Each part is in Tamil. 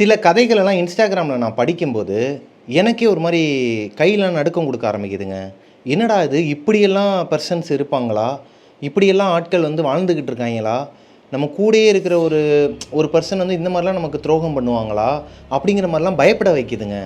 சில கதைகளெல்லாம் இன்ஸ்டாகிராமில் நான் படிக்கும்போது எனக்கே ஒரு மாதிரி கையெல்லாம் நடுக்கம் கொடுக்க ஆரம்பிக்குதுங்க. என்னடா இது? இப்படியெல்லாம் பர்சன்ஸ் இருப்பாங்களா? இப்படியெல்லாம் ஆட்கள் வந்து வாழ்ந்துக்கிட்டு இருக்காங்களா? நம்ம கூடயே இருக்கிற ஒரு ஒரு பர்சன் வந்து இந்த மாதிரிலாம் நமக்கு துரோகம் பண்ணுவாங்களா? அப்படிங்கிற மாதிரிலாம் பயப்பட வைக்குதுங்க.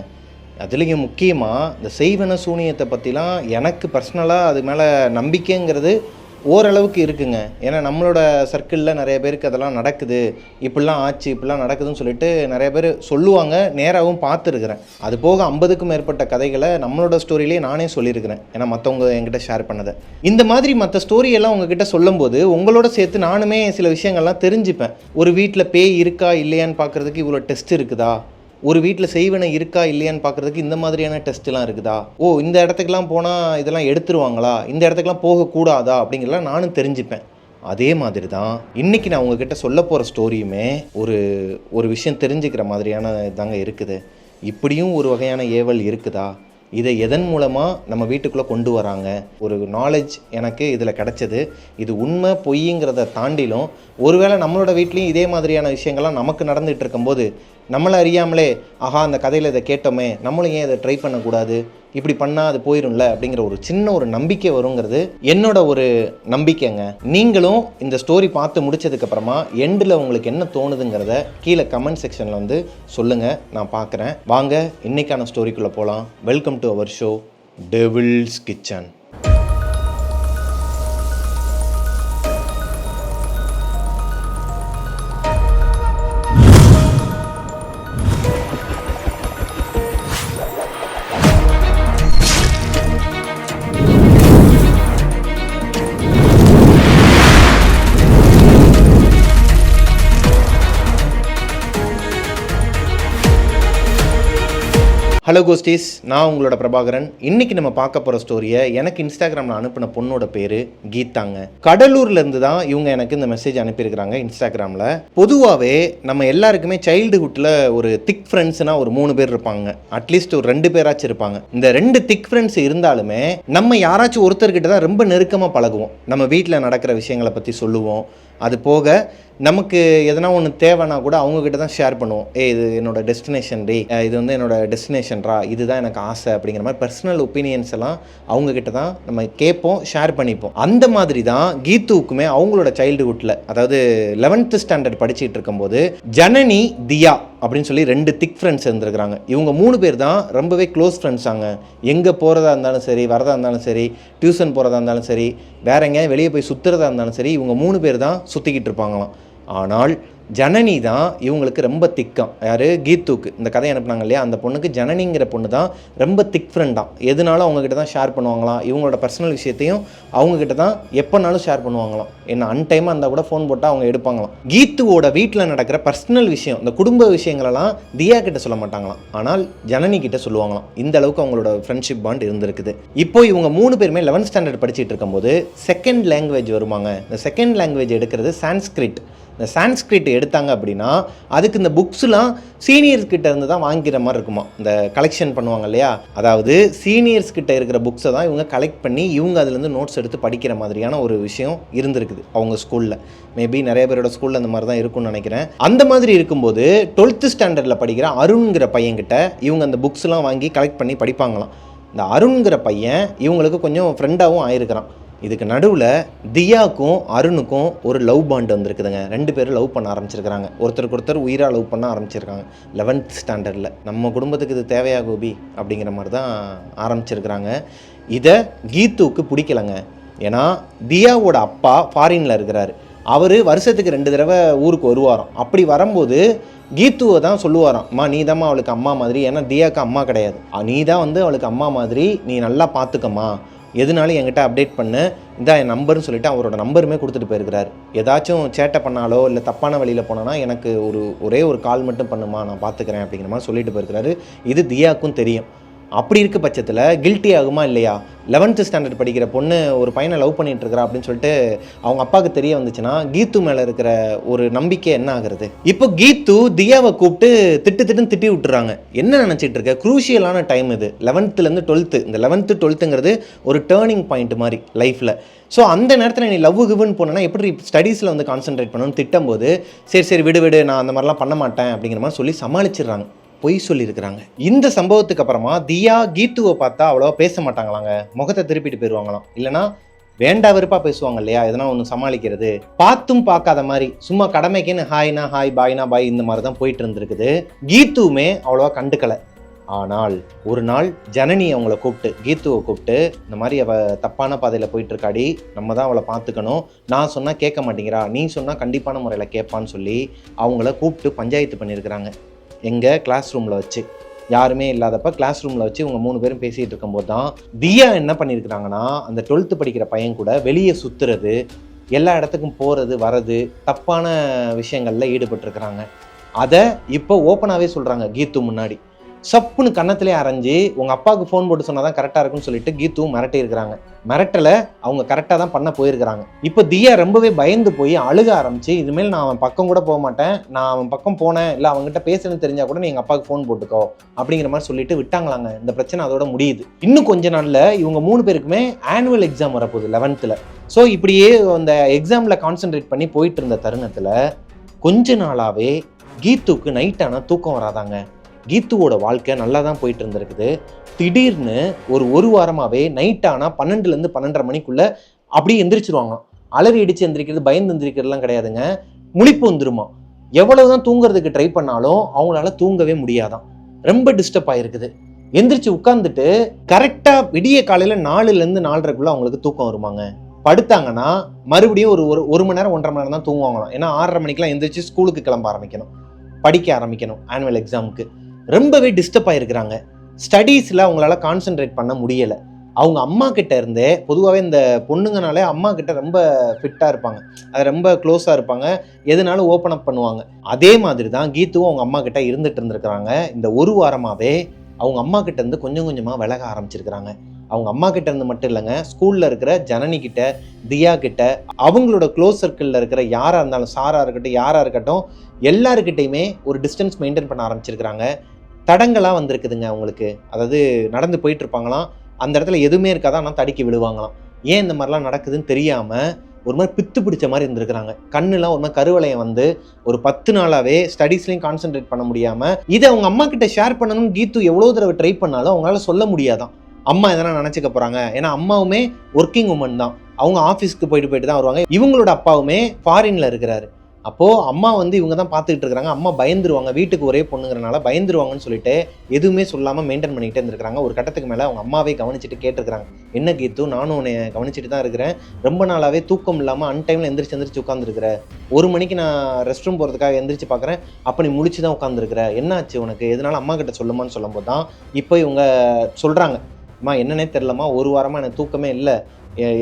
அதுலேயும் முக்கியமாக இந்த செய்வன சூனியத்தை பற்றிலாம் எனக்கு பர்சனலாக அது மேலே நம்பிக்கைங்கிறது ஓரளவுக்கு இருக்குங்க. ஏன்னா நம்மளோட சர்க்கிளில் நிறைய பேருக்கு அதெல்லாம் நடக்குது. இப்படிலாம் ஆச்சு இப்படிலாம் நடக்குதுன்னு சொல்லிட்டு நிறைய பேர் சொல்லுவாங்க. நேராகவும் பார்த்துருக்குறேன். அது போக ஐம்பதுக்கும் மேற்பட்ட கதைகளை நம்மளோட ஸ்டோரியிலே நானே சொல்லியிருக்கிறேன். ஏன்னா மற்றவங்க என்கிட்ட ஷேர் பண்ணதை. இந்த மாதிரி மற்ற ஸ்டோரியெல்லாம் உங்ககிட்ட சொல்லும்போது உங்களோட சேர்த்து நானுமே சில விஷயங்கள்லாம் தெரிஞ்சுப்பேன். ஒரு வீட்டில் பேய் இருக்கா இல்லையான்னு பார்க்குறதுக்கு இவ்வளோ டெஸ்ட் இருக்குதா? ஒரு வீட்டில் செய்வனை இருக்கா இல்லையான்னு பார்க்குறதுக்கு இந்த மாதிரியான டெஸ்ட்லாம் இருக்குதா? ஓ இந்த இடத்துக்குலாம் போனால் இதெல்லாம் எடுத்துருவாங்களா? இந்த இடத்துக்குலாம் போகக்கூடாதா? அப்படிங்கிறலாம் நானும் தெரிஞ்சுப்பேன். அதே மாதிரி தான் இன்றைக்கி நான் உங்ககிட்ட சொல்ல போகிற ஸ்டோரியுமே ஒரு ஒரு விஷயம் தெரிஞ்சுக்கிற மாதிரியான தாங்க இருக்குது. இப்படியும் ஒரு வகையான ஏவல் இருக்குதா? இதை எதன் மூலமாக நம்ம வீட்டுக்குள்ளே கொண்டு வராங்க? ஒரு நாலேஜ் எனக்கு இதில் கிடச்சது. இது உண்மை பொய்ங்கிறத தாண்டிலும் ஒருவேளை நம்மளோட வீட்லேயும் இதே மாதிரியான விஷயங்கள்லாம் நமக்கு நடந்துகிட்டு இருக்கும்போது நம்மளை அறியாமலே ஆஹா அந்த கதையில் இதை கேட்டோமே நம்மளும் ஏன் இதை ட்ரை பண்ணக்கூடாது? இப்படி பண்ணால் அது போயிடும்ல அப்படிங்கிற ஒரு சின்ன ஒரு நம்பிக்கை வருங்கிறது என்னோட ஒரு நம்பிக்கைங்க. நீங்களும் இந்த ஸ்டோரி பார்த்து முடிச்சதுக்கப்புறமா எண்டில் உங்களுக்கு என்ன தோணுதுங்கிறத கீழே கமெண்ட் செக்ஷனில் வந்து சொல்லுங்கள் நான் பார்க்குறேன். வாங்க இன்னைக்கான ஸ்டோரிக்குள்ளே போகலாம் welcome to our show Devil's Kitchen hello ghosties நான் உங்களோட பிரபாகரன். இன்னைக்கு நம்ம பார்க்க போகிற ஸ்டோரியை எனக்கு இன்ஸ்டாகிராமில் அனுப்பின பொண்ணோட பேர் கீதாங்க. கடலூர்லேருந்து தான் இவங்க எனக்கு இந்த மெசேஜ் அனுப்பியிருக்கிறாங்க இன்ஸ்டாகிராமில் பொதுவாகவே நம்ம எல்லாருக்குமே சைல்டுஹுட்டில் ஒரு திக் ஃப்ரெண்ட்ஸ்னால் ஒரு மூணு பேர் இருப்பாங்க. அட்லீஸ்ட் ஒரு ரெண்டு பேராச்சும் இருப்பாங்க. இந்த ரெண்டு திக் ஃப்ரெண்ட்ஸ் இருந்தாலுமே நம்ம யாராச்சும் ஒருத்தர்கிட்ட தான் ரொம்ப நெருக்கமாக பழகுவோம். நம்ம வீட்டில் நடக்கிற விஷயங்களை பற்றி சொல்லுவோம். அது போக நமக்கு எதனா ஒன்று தேவைன்னா கூட அவங்கக்கிட்ட தான் ஷேர் பண்ணுவோம். ஏ இது என்னோட டெஸ்டினேஷன் டே இது வந்து என்னோட சென்ட்ரா இதுதான் எனக்கு ஆசை அப்படிங்கிற மாதிரி பர்சனல் ஒப்பீனியன்ஸ் எல்லாம் அவங்கக்கிட்ட தான் நம்ம கேட்போம் ஷேர் பண்ணிப்போம். அந்த மாதிரி தான் கீத்துவுக்குமே அவங்களோட சைல்டுஹுட்டில் அதாவது லெவன்த்து ஸ்டாண்டர்ட் படிச்சுட்டு இருக்கும்போது ஜனனி தியா அப்படின்னு சொல்லி ரெண்டு திக் ஃப்ரெண்ட்ஸ் இருந்திருக்கிறாங்க. இவங்க மூணு பேர் தான் ரொம்பவே க்ளோஸ் ஃப்ரெண்ட்ஸாங்க எங்கே போகிறதா இருந்தாலும் சரி வரதா இருந்தாலும் சரி டியூஷன் போகிறதா இருந்தாலும் சரி வேற எங்கேயாவது வெளியே போய் சுற்றுறதா இருந்தாலும் சரி இவங்க மூணு பேர் தான் சுற்றிக்கிட்டு இருப்பாங்களாம். ஆனால் ஜனனி தான் இவங்களுக்கு ரொம்ப திக்கம். யார்? கீத்துக்கு. இந்த கதை அனுப்புனாங்க இல்லையா? அந்த பொண்ணுக்கு ஜனனிங்கிற பொண்ணு தான் ரொம்ப திக் ஃப்ரெண்டாம் எதுனாலும் அவங்கக்கிட்ட தான் ஷேர் பண்ணுவாங்களாம். இவங்களோட பர்சனல் விஷயத்தையும் அவங்கக்கிட்ட தான் எப்போனாலும் ஷேர் பண்ணுவாங்களாம். என்ன அன்டைமாக இருந்தால் கூட ஃபோன் போட்டால் அவங்க எடுப்பாங்களாம். கீத்துவோட வீட்டில் நடக்கிற பர்சனல் விஷயம் இந்த குடும்ப விஷயங்களெல்லாம் தியா கிட்ட சொல்ல மாட்டாங்களாம். ஆனால் ஜனனி கிட்ட சொல்லுவாங்களாம். இந்த அளவுக்கு அவங்களோட ஃப்ரெண்ட்ஷிப் பாண்ட் இருந்திருக்குது. இப்போ இவங்க மூணு பேருமே லெவன்த் ஸ்டாண்டர்ட் படிச்சுட்டு இருக்கும்போது செகண்ட் லாங்குவேஜ் வருவாங்க இந்த செகண்ட் லாங்குவேஜ் எடுக்கிறது சான்ஸ்கிரிட் இந்த சான்ஸ்கிரிட் எடுத்தாங்க அப்படின்னா அதுக்கு இந்த புக்ஸ்லாம் சீனியர்ஸ்கிட்ட இருந்து தான் வாங்கிக்கிற மாதிரி இருக்குமா? இந்த கலெக்ஷன் பண்ணுவாங்க இல்லையா? அதாவது சீனியர்ஸ் கிட்ட இருக்கிற புக்ஸை தான் இவங்க கலெக்ட் பண்ணி இவங்க அதுலேருந்து நோட்ஸ் எடுத்து படிக்கிற மாதிரியான ஒரு விஷயம் இருந்திருக்குது அவங்க ஸ்கூலில் மேபி நிறைய பேரோட ஸ்கூலில் அந்த மாதிரி தான் இருக்கும்னு நினைக்கிறேன். அந்த மாதிரி இருக்கும்போது டுவெல்த்து ஸ்டாண்டர்டில் படிக்கிற அருண்கிற பையன்கிட்ட இவங்க அந்த புக்ஸ்லாம் வாங்கி கலெக்ட் பண்ணி படிப்பாங்களாம். இந்த அருண்கிற பையன் இவங்களுக்கு கொஞ்சம் ஃப்ரெண்டாகவும் ஆயிருக்கிறான். இதுக்கு நடுவில் தியாக்கும் அருணுக்கும் ஒரு லவ் பாண்ட் வந்திருக்குதுங்க. ரெண்டு பேரும் லவ் பண்ண ஆரம்பிச்சிருக்கிறாங்க. ஒருத்தருக்கு ஒருத்தர் உயிராக லவ் பண்ண ஆரம்பிச்சிருக்காங்க. லெவன்த் ஸ்டாண்டர்டில் நம்ம குடும்பத்துக்கு இது தேவையா கோபி? அப்படிங்கிற மாதிரி தான் ஆரம்பிச்சிருக்கிறாங்க. இதை கீத்துவுக்கு பிடிக்கலங்க. ஏன்னா தியாவோட அப்பா ஃபாரினில் இருக்கிறாரு. அவர் வருஷத்துக்கு ரெண்டு தடவை ஊருக்கு வருவாராம். அப்படி வரும்போது கீத்துவை தான் சொல்லுவாராம். அம்மா நீ தான் அவளுக்கு அம்மா மாதிரி. ஏன்னா தியாக்கு அம்மா கிடையாது. நீ தான் வந்து அவளுக்கு அம்மா மாதிரி. நீ நல்லா பார்த்துக்கம்மா எதுனாலும் என்கிட்ட அப்டேட் பண்ணு. இதான் என் நம்பர்னு சொல்லிட்டு அவரோட நம்பருமே கொடுத்துட்டு போயிருக்கிறாரு. ஏதாச்சும் சேட்டை பண்ணாலோ இல்லை தப்பான வழியில் போனோன்னா எனக்கு ஒரு ஒரே ஒரு கால் மட்டும் பண்ணுமா நான் பார்த்துக்கிறேன் அப்படிங்கிற மாதிரி சொல்லிட்டு போயிருக்கிறாரு. இது தியாக்கும் தெரியும். அப்படி இருக்க பட்சத்தில் கில்ட்டி ஆகுமா இல்லையா? லெவன்த்து ஸ்டாண்டர்ட் படிக்கிற பொண்ணு ஒரு பையனை லவ் பண்ணிட்டு அப்படின்னு சொல்லிட்டு அவங்க அப்பாவுக்கு தெரிய வந்துச்சுன்னா கீத்து மேலே இருக்கிற ஒரு நம்பிக்கை என்ன ஆகுறது? இப்போ கீத்து தியாவை கூப்பிட்டு திட்டு திட்டுன்னு திட்டி விட்டுறாங்க. என்ன நினச்சிட்டு இருக்க? குரூஷியலான டைம் இது. லெவன்த்துலேருந்து டுவெல்த்து இந்த லெவன்த்து டுவெல்த்துங்கிறது ஒரு டேர்னிங் பாயிண்ட் மாதிரி லைஃப்பில் ஸோ அந்த நேரத்தில் நீ லவ் கிவ்னு போனேன்னா எப்படி ஸ்டடீஸில் வந்து கான்சென்ட்ரேட் பண்ணணும்னு திட்டும்போது சரி சரி விடு விடு நான் அந்த மாதிரிலாம் பண்ண மாட்டேன் அப்படிங்கிற மாதிரி சொல்லி சமாளிச்சிடுறாங்க. பொய் சொல்லியிருக்கிறாங்க. இந்த சம்பவத்துக்கு அப்புறமா தியா கீத்துவை பார்த்தா அவ்வளோவா பேச மாட்டாங்களாங்க. முகத்தை திருப்பிட்டு போயிடுவாங்களாம் இல்லைனா வேண்டா வெறுப்பாக பேசுவாங்க இல்லையா? எதனா ஒன்று சமாளிக்கிறது. பார்த்தும் பார்க்காத மாதிரி சும்மா கடமைக்குன்னு ஹாய்னா ஹாய் பாய்னா பாய் இந்த மாதிரி தான் போயிட்டு இருந்திருக்குது. கீத்துவுமே அவ்வளோவா கண்டுக்கலை. ஆனால் ஒரு நாள் ஜனனி அவங்கள கூப்பிட்டு கீத்துவை கூப்பிட்டு இந்த மாதிரி அவ தப்பான பாதையில் போயிட்டு இருக்காடி நம்ம தான் அவளை பார்த்துக்கணும். நான் சொன்னால் கேட்க மாட்டேங்கிறா. நீ சொன்னால் கண்டிப்பான முறையில் கேட்பான்னு சொல்லி அவங்கள கூப்பிட்டு பஞ்சாயத்து பண்ணியிருக்கிறாங்க. எங்கள் கிளாஸ் ரூமில் வச்சு. யாருமே இல்லாதப்ப கிளாஸ் ரூமில் வச்சு இவங்க மூணு பேரும் பேசிகிட்டு இருக்கும்போது தான் தியா என்ன பண்ணியிருக்கிறாங்கன்னா அந்த டுவெல்த்து படிக்கிற பையன் கூட வெளியே சுற்றுறது எல்லா இடத்துக்கும் போகிறது வர்றது தப்பான விஷயங்களில் ஈடுபட்டிருக்கிறாங்க. அதை இப்போ ஓப்பனாகவே சொல்கிறாங்க கீத்து முன்னாடி. சப்புன்னு கன்னத்திலே அரைஞ்சு உங்கள் அப்பாவுக்கு ஃபோன் போட்டு சொன்னால் தான் கரெக்டாக இருக்கும்னு சொல்லிட்டு கீத்து மிரட்டி இருக்கிறாங்க மிரட்டலை அவங்க கரெக்டாக தான் பண்ண போயிருக்கிறாங்க. இப்போ தியா ரொம்பவே பயந்து போய் அழுக ஆரம்பிச்சு இதுமாரி நான் அவன் பக்கம் கூட போக மாட்டேன். நான் அவன் பக்கம் போனேன். இல்லை அவங்ககிட்ட பேசுறேன்னு தெரிஞ்சால் கூட நீ எங்கள் அப்பாவுக்கு ஃபோன் போட்டுக்கோ. அப்படிங்கிற மாதிரி சொல்லிட்டு விட்டாங்களாங்க. இந்த பிரச்சனை அதோட முடியுது. இன்னும் கொஞ்ச நாளில் இவங்க மூணு பேருக்குமே ஆனுவல் எக்ஸாம் வரப்போகுது லெவன்த்தில் ஸோ இப்படியே அந்த எக்ஸாமில் கான்சென்ட்ரேட் பண்ணி போயிட்டு இருந்த தருணத்தில் கொஞ்ச நாளாகவே கீத்துக்கு நைட்டான தூக்கம் வராதாங்க. கீத்துவோட வாழ்க்கை நல்லா தான் போயிட்டு இருந்திருக்குது திடீர்னு ஒரு ஒரு வாரமாகவே நைட் ஆனால் பன்னெண்டுலேருந்து பன்னெண்டரை மணிக்குள்ளே அப்படியே எந்திரிச்சிருவாங்க அலறி அடித்து எந்திரிக்கிறது பயந்து எந்திரிக்கிறதுலாம் கிடையாதுங்க. முழிப்பு வந்துருமா எவ்வளவுதான் தூங்குறதுக்கு ட்ரை பண்ணாலும் அவங்களால தூங்கவே முடியாதான் ரொம்ப டிஸ்டர்ப் ஆயிருக்குது. எந்திரிச்சு உட்காந்துட்டு கரெக்டாக விடிய காலையில் நாலுலேருந்து நாலரைக்குள்ளே அவங்களுக்கு தூக்கம் வருமாங்க. படுத்தாங்கன்னா மறுபடியும் ஒரு ஒரு ஒரு மணி நேரம் ஒன்றரை மணி நேரம் தான் தூங்குவாங்களாம். ஏன்னா ஆறரை மணிக்கெலாம் எந்திரிச்சு ஸ்கூலுக்கு கிளம்ப ஆரம்பிக்கணும். படிக்க ஆரம்பிக்கணும் ஆனுவல் எக்ஸாமுக்கு ரொம்பவே டிஸ்டர்ப் ஆகிருக்கிறாங்க ஸ்டடீஸில் அவங்களால கான்சென்ட்ரேட் பண்ண முடியலை. அவங்க அம்மா கிட்ட இருந்தே பொதுவாகவே இந்த பொண்ணுங்கனாலே அம்மா கிட்ட ரொம்ப ஃபிட்டாக இருப்பாங்க. அது ரொம்ப க்ளோஸாக இருப்பாங்க. எதுனாலும் ஓப்பன் அப் பண்ணுவாங்க. அதே மாதிரி தான் கீத்துவும் அவங்க அம்மா கிட்ட இருந்துட்டு இருந்திருக்கிறாங்க. இந்த ஒரு வாரமாகவே அவங்க அம்மா கிட்ட இருந்து கொஞ்சம் கொஞ்சமாக விலக ஆரம்பிச்சிருக்கிறாங்க. அவங்க அம்மா கிட்ட இருந்து மட்டும் இல்லைங்க ஸ்கூலில் இருக்கிற ஜனனி கிட்ட தியா கிட்ட அவங்களோட க்ளோஸ் சர்க்கிளில் இருக்கிற யாராக இருந்தாலும் சாராக இருக்கட்டும் யாராக இருக்கட்டும் எல்லாருக்கிட்டையுமே ஒரு டிஸ்டன்ஸ் மெயின்டைன் பண்ண ஆரம்பிச்சிருக்கிறாங்க. தடங்களாக வந்திருக்குதுங்க அவங்களுக்கு. அதாவது நடந்து போயிட்டு இருப்பாங்களாம் அந்த இடத்துல எதுவுமே இருக்காதான் ஆனால் தடுக்கி விழுவாங்களாம். ஏன் இந்த மாதிரிலாம் நடக்குதுன்னு தெரியாமல் ஒரு மாதிரி பித்து பிடிச்ச மாதிரி இருந்திருக்கிறாங்க. கண்ணுலாம் ஒரு மாதிரி கருவளையம் வந்து ஒரு பத்து நாளாகவே ஸ்டடீஸ்லையும் கான்சென்ட்ரேட் பண்ண முடியாமல் இதை அவங்க அம்மா கிட்ட ஷேர் பண்ணணும்னு கீத்து எவ்வளோ தடவை ட்ரை பண்ணாலும் அவங்களால சொல்ல முடியாதான். அம்மா எதனா நினச்சிக்க போகிறாங்க ஏன்னா அம்மாவுமே ஒர்க்கிங் உமன் தான். அவங்க ஆஃபீஸ்க்கு போயிட்டு போயிட்டு தான் வருவாங்க. இவங்களோட அப்பாவுமே ஃபாரினில் இருக்கிறாரு. அப்போது அம்மா வந்து இவங்க தான் பார்த்துக்கிட்டு இருக்கிறாங்க. அம்மா பயந்துருவாங்க. வீட்டுக்கு ஒரே பொண்ணுங்கிறனால பயந்துருவாங்கன்னு சொல்லிட்டு எதுவுமே சொல்லாமல் மெயின்டைன் பண்ணிக்கிட்டே இருந்திருக்காங்க ஒரு கட்டத்துக்கு மேலே அவங்க அம்மாவே கவனிச்சுட்டு கேட்டிருக்கிறாங்க. என்ன கீத்து? நானும் உன்னை கவனிச்சுட்டு தான் இருக்கிறேன். ரொம்ப நாளாகவே தூக்கம் இல்லாமல் அன்டைமில் எந்திரிச்சு எந்திரிச்சு உட்காந்துருக்குற ஒரு மணிக்கு நான் ரெஸ்ட் ரூம் போகிறதுக்காக எந்திரிச்சு பார்க்குறேன். அப்போ நீ முடிச்சு தான் உட்காந்துருக்குற என்னாச்சு உனக்கு? எதனால அம்மா கிட்ட சொல்லுமான்னு சொல்லும்போது தான் இப்போ இவங்க சொல்கிறாங்க அம்மா என்னன்னே தெரிலம்மா ஒரு வாரமாக எனக்கு தூக்கமே இல்லை.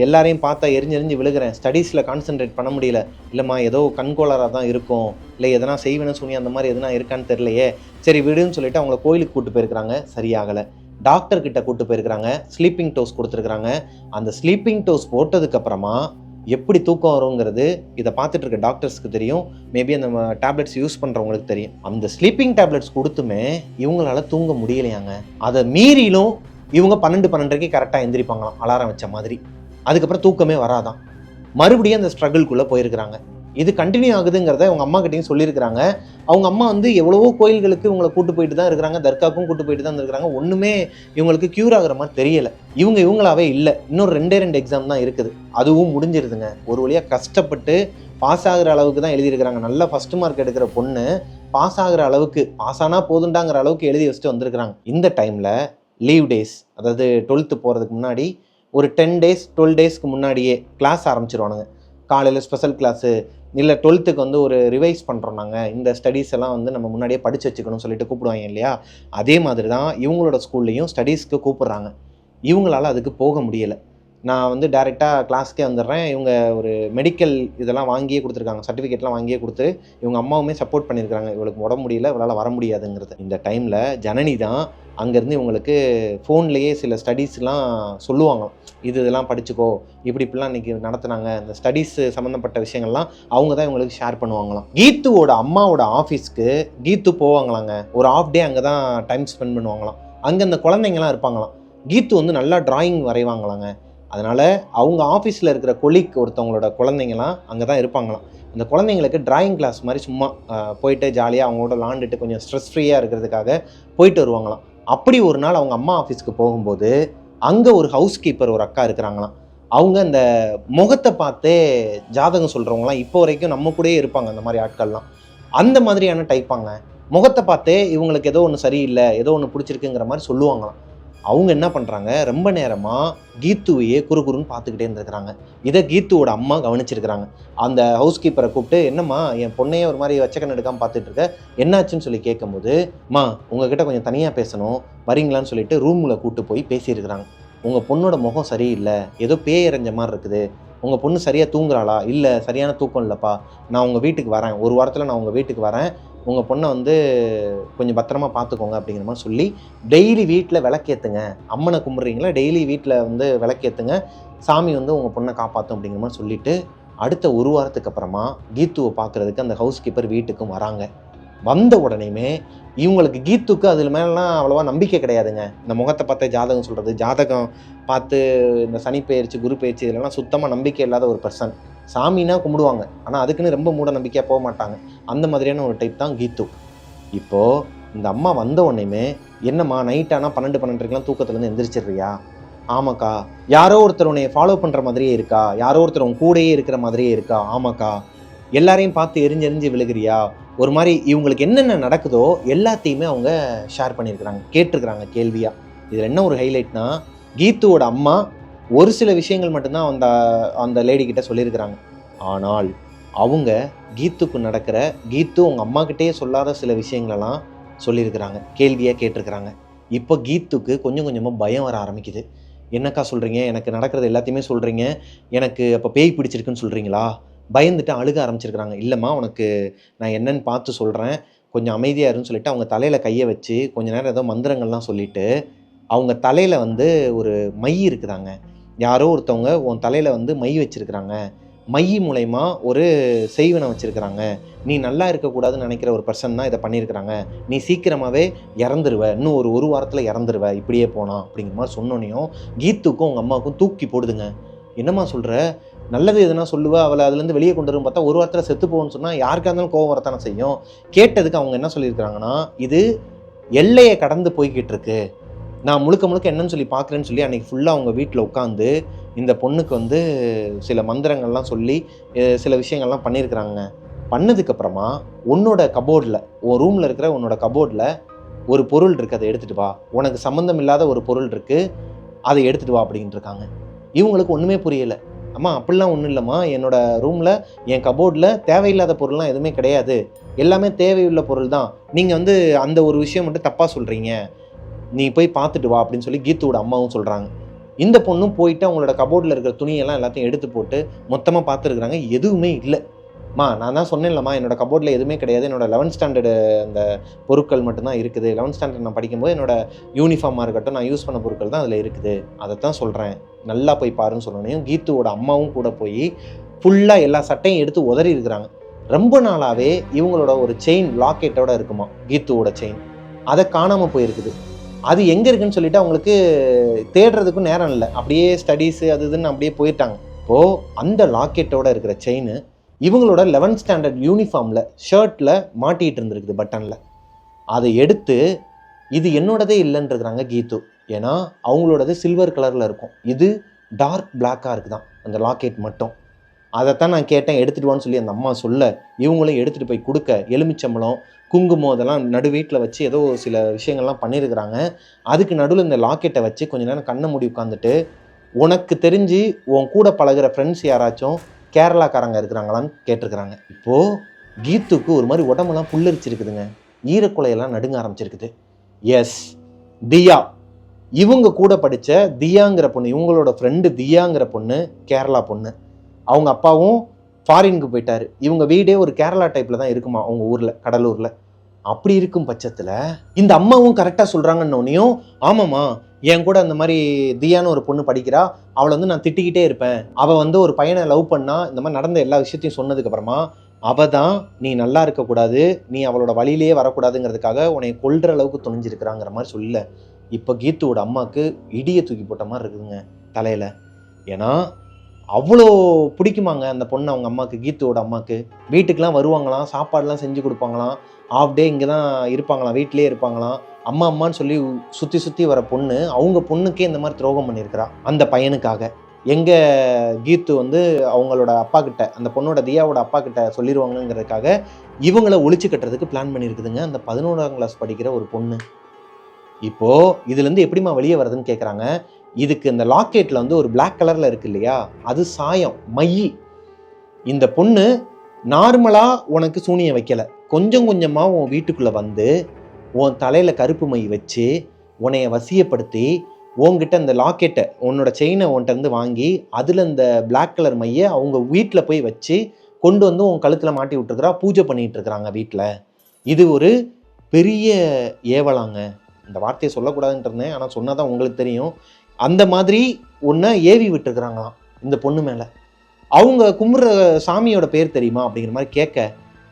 எல்லாரையும் பார்த்தா எரிஞ்சு எரிஞ்சு விழுகிறேன். ஸ்டடீஸில் கான்சென்ட்ரேட் பண்ண முடியல. இல்லைம்மா ஏதோ கண்கோளராக தான் இருக்கும். இல்லை எதனா செய்வேன்னு சொல்லி அந்த மாதிரி எதனா இருக்கான்னு தெரியலையே. சரி விடுன்னு சொல்லிட்டு அவங்கள கோயிலுக்கு கூட்டு போயிருக்கிறாங்க. சரியாகலை. டாக்டர் கிட்ட கூட்டு போயிருக்கிறாங்க. ஸ்லீப்பிங் டோஸ் கொடுத்துருக்குறாங்க. அந்த ஸ்லீப்பிங் டோஸ் போட்டதுக்கப்புறமா எப்படி தூக்கம் வருங்கிறது இதை பார்த்துட்டு இருக்க டாக்டர்ஸ்க்கு தெரியும். மேபி அந்த டேப்லெட்ஸ் யூஸ் பண்ணுறவங்களுக்கு தெரியும். அந்த ஸ்லீப்பிங் டேப்லெட்ஸ் கொடுத்துமே இவங்களால தூங்க முடியலையாங்க. அதை மீறிலும் இவங்க பன்னெண்டு பன்னெண்டரைக்கு கரெக்டாக எந்திரிப்பாங்களாம். அலாரம் வச்ச மாதிரி. அதுக்கப்புறம் தூக்கமே வராதான். மறுபடியும் அந்த ஸ்ட்ரகிள்குள்ளே போயிருக்கிறாங்க. இது கண்டினியூ ஆகுதுங்கிறத அவங்க அம்மா கிட்டையும் சொல்லியிருக்கிறாங்க. அவங்க அம்மா வந்து எவ்வளவோ கோயில்களுக்கு இவங்களை கூட்டு போயிட்டு தான் இருக்கிறாங்க தர்காக்கும் கூட்டு போயிட்டு தான் இருக்கிறாங்க. ஒன்றுமே இவங்களுக்கு க்யூர் ஆகுற மாதிரி தெரியல. இவங்க இவங்களாவே இல்லை. இன்னும் ரெண்டே ரெண்டு எக்ஸாம் தான் இருக்குது. அதுவும் முடிஞ்சிருதுங்க. ஒரு வழியாக கஷ்டப்பட்டு பாஸ் ஆகுற அளவுக்கு தான் எழுதியிருக்கிறாங்க. நல்ல ஃபர்ஸ்ட் மார்க் எடுக்கிற பொண்ணு பாஸ் ஆகுற அளவுக்கு பாஸ் ஆனால் போதுண்டாங்கிற அளவுக்கு எழுதி வச்சுட்டு வந்திருக்கிறாங்க. இந்த டைமில் லீவ் டேஸ் அதாவது டுவெல்த்து போகிறதுக்கு முன்னாடி ஒரு டென் டேஸ் டுவெல் டேஸ்க்கு முன்னாடியே கிளாஸ் ஆரம்பிச்சிருவானுங்க. காலையில் ஸ்பெஷல் கிளாஸு இல்லை டுவெல்த்துக்கு வந்து ஒரு ரிவைஸ் பண்ணுறோம் நாங்கள் இந்த ஸ்டடீஸ் எல்லாம் வந்து நம்ம முன்னாடியே படித்து வச்சுக்கணும்னு சொல்லிட்டு கூப்பிடுவாங்க இல்லையா? அதே மாதிரி தான் இவங்களோட ஸ்கூல்லையும் ஸ்டடீஸ்க்கு கூப்பிட்றாங்க. இவங்களால அதுக்கு போக முடியலை. நான் வந்து டைரெக்டாக கிளாஸ்க்கே வந்துடுறேன். இவங்க ஒரு மெடிக்கல் இதெல்லாம் வாங்கியே கொடுத்துருக்காங்க. சர்டிஃபிகேட்லாம் வாங்கியே கொடுத்து இவங்க அம்மாவுமே சப்போர்ட் பண்ணியிருக்காங்க இவளுக்கு உடம்பு முடியல இவளால் வர முடியாதுங்கிறது. இந்த டைமில் ஜனனி தான் அங்கேருந்து இவங்களுக்கு ஃபோன்லேயே சில ஸ்டடீஸ்லாம் சொல்லுவாங்க. இது இதெல்லாம் படிச்சுக்கோ இப்படி இப்படிலாம் இன்றைக்கி நடத்துனாங்க. இந்த ஸ்டடீஸ் சம்மந்தப்பட்ட விஷயங்கள்லாம் அவங்க தான் இவங்களுக்கு ஷேர் பண்ணுவாங்களாம். கீத்துவோட அம்மாவோட ஆஃபீஸ்க்கு கீத்து போவாங்களாங்க. ஒரு ஆஃப் டே அங்கே தான் டைம் ஸ்பெண்ட் பண்ணுவாங்களாம். அங்கே அந்த குழந்தைங்கலாம் இருப்பாங்களாம். கீத்து வந்து நல்லா டிராயிங் வரைவாங்களாங்க. அதனால் அவங்க ஆஃபீஸில் இருக்கிற கொலிக் ஒருத்தவங்களோட குழந்தைங்கலாம் அங்கே தான் இருப்பாங்களாம். அந்த குழந்தைங்களுக்கு டிராயிங் கிளாஸ் மாதிரி சும்மா போயிட்டு ஜாலியாக அவங்களோட விளாண்டுட்டு கொஞ்சம் ஸ்ட்ரெஸ் ஃப்ரீயாக இருக்கிறதுக்காக போயிட்டு வருவாங்களாம். அப்படி ஒரு நாள் அவங்க அம்மா ஆஃபீஸ்க்கு போகும்போது அங்கே ஒரு ஹவுஸ் கீப்பர் ஒரு அக்கா இருக்கிறாங்களாம். அவங்க அந்த முகத்தை பார்த்தே ஜாதகம் சொல்கிறவங்களாம் இப்போ வரைக்கும் நம்ம கூடயே இருப்பாங்க அந்த மாதிரி ஆட்கள்லாம். அந்த மாதிரியான டைப்பாங்க முகத்தை பார்த்தே இவங்களுக்கு ஏதோ ஒன்று சரியில்லை ஏதோ ஒன்று பிடிச்சிருக்குங்கிற மாதிரி சொல்லுவாங்களாம். அவங்க என்ன பண்ணுறாங்க ரொம்ப நேரமாக கீத்துவையே குறு குறுன்னு பார்த்துக்கிட்டே இருந்திருக்கிறாங்க. இதை கீத்துவோட அம்மா கவனிச்சிருக்கிறாங்க. அந்த ஹவுஸ் கீப்பரை கூப்பிட்டு என்னம்மா என் பொண்ணையே ஒரு மாதிரி வச்சக்கன் எடுக்காமல் பார்த்துட்டு இருக்க? என்னாச்சுன்னு சொல்லி கேட்கும்போது மா உங்ககிட்ட கொஞ்சம் தனியாக பேசணும் வரீங்களான்னு சொல்லிட்டு ரூமில் கூப்பிட்டு போய் பேசியிருக்கிறாங்க. உங்கள் பொண்ணோட முகம் சரியில்லை. ஏதோ பேய் எறிஞ்ச மாதிரி இருக்குது. உங்கள் பொண்ணு சரியாக தூங்குறாளா? இல்லை சரியான தூக்கம் இல்லைப்பா. நான் உங்கள் வீட்டுக்கு வரேன். ஒரு வாரத்தில் நான் உங்கள் வீட்டுக்கு வரேன். உங்கள் பொண்ணை வந்து கொஞ்சம் பத்திரமா பார்த்துக்கோங்க அப்படிங்கிற மாதிரி சொல்லி டெய்லி வீட்டில் விளக்கேற்றுங்க அம்மனை கும்பிட்றீங்களா? டெய்லி வீட்டில் வந்து விளக்கேற்றுங்க சாமி வந்து உங்கள் பொண்ணை காப்பாற்றும் அப்படிங்கிற மாதிரி சொல்லிட்டு அடுத்த ஒரு வாரத்துக்கு அப்புறமா கீத்துவை பார்க்குறதுக்கு அந்த ஹவுஸ் கீப்பர் வீட்டுக்கும் வராங்க. வந்த உடனேயுமே இவங்களுக்கு கீத்துக்கு அதில் மேலாம் அவ்வளோவா நம்பிக்கை கிடையாதுங்க. இந்த முகத்தை பார்த்தே ஜாதகம் சொல்கிறது ஜாதகம் பார்த்து இந்த சனி பயிற்சி குரு பயிற்சி இதெல்லாம் சுத்தமாக நம்பிக்கை இல்லாத ஒரு பர்சன் சாமினா கும்பிடுவாங்க. ஆனால் அதுக்குன்னு ரொம்ப மூட நம்பிக்கையாக போக மாட்டாங்க. அந்த மாதிரியான ஒரு டைப் தான் கீத்து. இப்போது இந்த அம்மா வந்த உடனேயுமே என்னம்மா நைட் ஆனால் பன்னெண்டு பன்னெண்டுக்கெலாம் தூக்கத்துலேருந்து எந்திரிச்சிடுறியா? ஆமாக்கா. யாரோ ஒருத்தர் உன்னை ஃபாலோ பண்ணுற மாதிரியே இருக்கா? யாரோ ஒருத்தர் உன் கூடயே இருக்கிற மாதிரியே இருக்கா? ஆமாக்கா. எல்லாரையும் பார்த்து எரிஞ்சு எரிஞ்சு விழுகிறியா? ஒரு மாதிரி இவங்களுக்கு என்னென்ன நடக்குதோ எல்லாத்தையுமே அவங்க ஷேர் பண்ணியிருக்கிறாங்க. கேட்டிருக்கிறாங்க கேள்வியாக இதில் என்ன ஒரு ஹைலைட்னா கீத்துவோட அம்மா ஒரு சில விஷயங்கள் மட்டும்தான் அந்த அந்த லேடி கிட்ட சொல்லியிருக்கிறாங்க. ஆனால் அவங்க கீத்துக்கு நடக்கிற கீத்து உங்கள் அம்மாக்கிட்டே சொல்லாத சில விஷயங்களெல்லாம் சொல்லியிருக்கிறாங்க. கேள்வியாக கேட்டிருக்கிறாங்க. இப்போ கீத்துக்கு கொஞ்சம் கொஞ்சமாக பயம் வர ஆரம்பிக்குது. என்னக்கா சொல்கிறீங்க எனக்கு நடக்கிறது எல்லாத்தையுமே சொல்கிறீங்க எனக்கு அப்போ பேய் பிடிச்சிருக்குன்னு சொல்கிறீங்களா பயந்துட்டு அழுக ஆரம்பிச்சிருக்கிறாங்க. இல்லைம்மா உனக்கு நான் என்னன்னு பார்த்து சொல்கிறேன் கொஞ்சம் அமைதியாக இருன்னு சொல்லிட்டு அவங்க தலையில் கையை வச்சு கொஞ்ச நேரம் ஏதோ மந்திரங்கள்லாம் சொல்லிவிட்டு அவங்க தலையில் வந்து ஒரு மை இருக்குதாங்க. யாரோ ஒருத்தவங்க உன் தலையில் வந்து மை வச்சுருக்குறாங்க. மை மூலயமா ஒரு செய்வனை வச்சுருக்குறாங்க. நீ நல்லா இருக்கக்கூடாதுன்னு நினைக்கிற ஒரு பர்சன் தான் இதை பண்ணியிருக்கிறாங்க. நீ சீக்கிரமாகவே இறந்துருவ. இன்னும் ஒரு ஒரு வாரத்தில் இறந்துருவ. இப்படியே போனால் அப்படிங்கிற மாதிரி சொன்னோன்னையும் கீத்துக்கும் உங்கள் அம்மாவுக்கும் தூக்கி போடுதுங்க. என்னம்மா சொல்கிற நல்லது எதுனா சொல்லுவா. அவளை அதுலேருந்து வெளியே கொண்டு வரும் பார்த்தா ஒரு வாரத்தில் செத்து போகும்னு சொன்னால் யாருக்காக இருந்தாலும் கோவம் வரத்தானே செய்யும். கேட்டதுக்கு அவங்க என்ன சொல்லியிருக்கிறாங்கன்னா இது எல்லையை கடந்து போய்கிட்டு இருக்கு. நான் முழுக்க முழுக்க என்னன்னு சொல்லி பார்க்குறேன்னு சொல்லி அன்றைக்கி ஃபுல்லாக அவங்க வீட்டில் உட்காந்து இந்த பொண்ணுக்கு வந்து சில மந்திரங்கள்லாம் சொல்லி சில விஷயங்கள்லாம் பண்ணியிருக்கிறாங்க பண்ணதுக்கப்புறமா உன்னோட கபோர்டில் உன் ரூமில் இருக்கிற உன்னோட கபோர்டில் ஒரு பொருள் இருக்குது அதை எடுத்துகிட்டு வா. உனக்கு சம்மந்தம் இல்லாத ஒரு பொருள் இருக்குது அதை எடுத்துகிட்டு வா அப்படின்ட்டு இருக்காங்க. இவங்களுக்கு ஒன்றுமே புரியலை. அம்மா அப்படிலாம் ஒன்றும் இல்லைம்மா. என்னோட ரூமில் என் கபோர்டில் தேவையில்லாத பொருள்லாம் எதுவுமே கிடையாது. எல்லாமே தேவையுள்ள பொருள் தான் நீங்கள் வந்து அந்த ஒரு விஷயம் மட்டும் தப்பாக சொல்கிறீங்க நீ போய் பார்த்துட்டு வா அப்படின்னு சொல்லி கீத்துவோட அம்மாவும் சொல்கிறாங்க இந்த பொண்ணும் போயிட்டு அவங்களோட கபோர்டில் இருக்கிற துணியெல்லாம் எல்லாத்தையும் எடுத்து போட்டு மொத்தமாக பார்த்துருக்குறாங்க. எதுவுமே இல்லை. மா நான் தான் சொன்னேன்லம்மா என்னோட கபோர்டில் எதுவுமே கிடையாது. என்னோட லெவன்த் ஸ்டாண்டர்டு அந்த பொருட்கள் மட்டும்தான் இருக்குது. லெவன்த் ஸ்டாண்டர்ட் நான் படிக்கும்போது என்னோட யூனிஃபார்மாக இருக்கட்டும் நான் யூஸ் பண்ண பொருட்கள் தான் அதில் இருக்குது. அதை தான் சொல்கிறேன் நல்லா போய் பாருன்னு சொன்னோனையும் கீத்துவோட அம்மாவும் கூட போய் ஃபுல்லாக எல்லா சட்டையும் எடுத்து உதறி இருக்கிறாங்க. ரொம்ப நாளாகவே இவங்களோட ஒரு செயின் லாக்கெட்டோட இருக்குமா கீத்துவோட செயின் அதை காணாமல் போயிருக்குது. அது எங்கே இருக்குன்னு சொல்லிட்டு அவங்களுக்கு தேடுறதுக்கும் நேரம் இல்லை. அப்படியே ஸ்டடீஸு அது இதுன்னு அப்படியே போயிட்டாங்க. இப்போது அந்த லாக்கெட்டோட இருக்கிற செயின் இவங்களோட லெவன்த் ஸ்டாண்டர்ட் யூனிஃபார்மில் ஷர்ட்டில் மாட்டிகிட்டு இருந்திருக்குது பட்டனில் அதை எடுத்து இது என்னோடதே இல்லைன்றிருக்கிறாங்க கீத்து. ஏன்னா அவங்களோடது சில்வர் கலரில் இருக்கும். இது டார்க் பிளாக்காக இருக்குதான். அந்த லாக்கெட் மட்டும். அதைத்தான் நான் கேட்டேன் எடுத்துகிட்டு வான்னு சொல்லி அந்த அம்மா சொல்ல இவங்களும் எடுத்துகிட்டு போய் கொடுக்க எலுமிச்சம்பளம் குங்குமம் அதெல்லாம் நடு வீட்டில் வச்சு ஏதோ சில விஷயங்கள்லாம் பண்ணியிருக்கிறாங்க அதுக்கு நடுவில் இந்த லாக்கெட்டை வச்சு கொஞ்ச நேரம் கண்ணை மூடி உட்காந்துட்டு உனக்கு தெரிஞ்சு உன் கூட பழகுற ஃப்ரெண்ட்ஸ் யாராச்சும் கேரளாக்காரங்க இருக்கிறாங்களான்னு கேட்டிருக்கிறாங்க. இப்போது கீத்துக்கு ஒரு மாதிரி உடம்பெல்லாம் புல்லரிச்சிருக்குதுங்க. ஈரக்குலையெல்லாம் நடுங்க ஆரம்பிச்சிருக்குது. எஸ் தியா. இவங்க கூட படித்த தியாங்கிற பொண்ணு இவங்களோட ஃப்ரெண்டு தியாங்கிற பொண்ணு கேரளா பொண்ணு. அவங்க அப்பாவும் ஃபாரினுக்கு போயிட்டார். இவங்க வீடே ஒரு கேரளா டைப்பில் தான் இருக்குமா அவங்க ஊரில் கடலூரில்? அப்படி இருக்கும் பட்சத்தில் இந்த அம்மாவும் கரெக்டாக சொல்கிறாங்கன்னொன்னையும் ஆமாம்மா என் கூட அந்த மாதிரி தியான்னு ஒரு பொண்ணு படிக்கிறா அவளை வந்து நான் திட்டிக்கிட்டே இருப்பேன். அவள் வந்து ஒரு பையனை லவ் பண்ணா இந்த மாதிரி நடந்த எல்லா விஷயத்தையும் சொன்னதுக்கப்புறமா அவள் தான் நீ நல்லா இருக்கக்கூடாது நீ அவளோட வழியிலேயே வரக்கூடாதுங்கிறதுக்காக உன்னை கொள்கிற அளவுக்கு துணிஞ்சிருக்கிறாங்கிற மாதிரி சொல்ல இப்போ கீத்துவோட அம்மாவுக்கு இடியை தூக்கி போட்ட மாதிரி இருக்குதுங்க தலையில். ஏன்னா அவ்வளோ பிடிக்குமாங்க அந்த பொண்ணு அவங்க அம்மாவுக்கு கீத்துவோட அம்மாவுக்கு வீட்டுக்கெலாம் வருவாங்களாம் சாப்பாடெலாம் செஞ்சு கொடுப்பாங்களாம். ஆஃப் டே இங்கே தான் இருப்பாங்களாம் வீட்டிலே இருப்பாங்களாம். அம்மா அம்மான்னு சொல்லி சுற்றி சுற்றி வர பொண்ணு அவங்க பொண்ணுக்கே இந்த மாதிரி துரோகம் பண்ணியிருக்கிறா அந்த பையனுக்காக. எங்கே கீத்து வந்து அவங்களோட அப்பா கிட்ட அந்த பொண்ணோட தியாவோட அப்பா கிட்ட சொல்லிடுவாங்கங்கிறதுக்காக இவங்கள ஒழிச்சு கட்டுறதுக்கு பிளான் பண்ணியிருக்குதுங்க. அந்த பதினோராம் கிளாஸ் படிக்கிற ஒரு பொண்ணு. இப்போது இதுலேருந்து எப்படிம்மா வெளியே வருதுன்னு கேட்குறாங்க இதுக்கு இந்த லாக்கெட்டில் வந்து ஒரு பிளாக் கலரில் இருக்கு இல்லையா? அது சாயம் மையி. இந்த பொண்ணு நார்மலாக உனக்கு சூனியம் வைக்கல. கொஞ்சம் கொஞ்சமாக உன் வீட்டுக்குள்ளே வந்து உன் தலையில் கருப்பு மை வச்சு உன்னைய வசியப்படுத்தி உன்கிட்ட அந்த லாக்கெட்டை உன்னோட செயினை உன்கிட்ட இருந்து வாங்கி அதில் இந்த பிளாக் கலர் மையை அவங்க வீட்டில் போய் வச்சு கொண்டு வந்து உன் கழுத்தில் மாட்டி விட்டுருக்குறா பூஜை பண்ணிட்டு இருக்கிறாங்க வீட்டில் இது ஒரு பெரிய ஏவலாங்க. இந்த வார்த்தையை சொல்லக்கூடாதுன்னு இருந்தேன். ஆனால் சொன்னால் தான் உங்களுக்கு தெரியும். அந்த மாதிரி ஒன்றை ஏவி விட்டுருக்குறாங்களாம் இந்த பொண்ணு மேலே. அவங்க கும்பிட்ற சாமியோட பேர் தெரியுமா அப்படிங்கிற மாதிரி கேட்க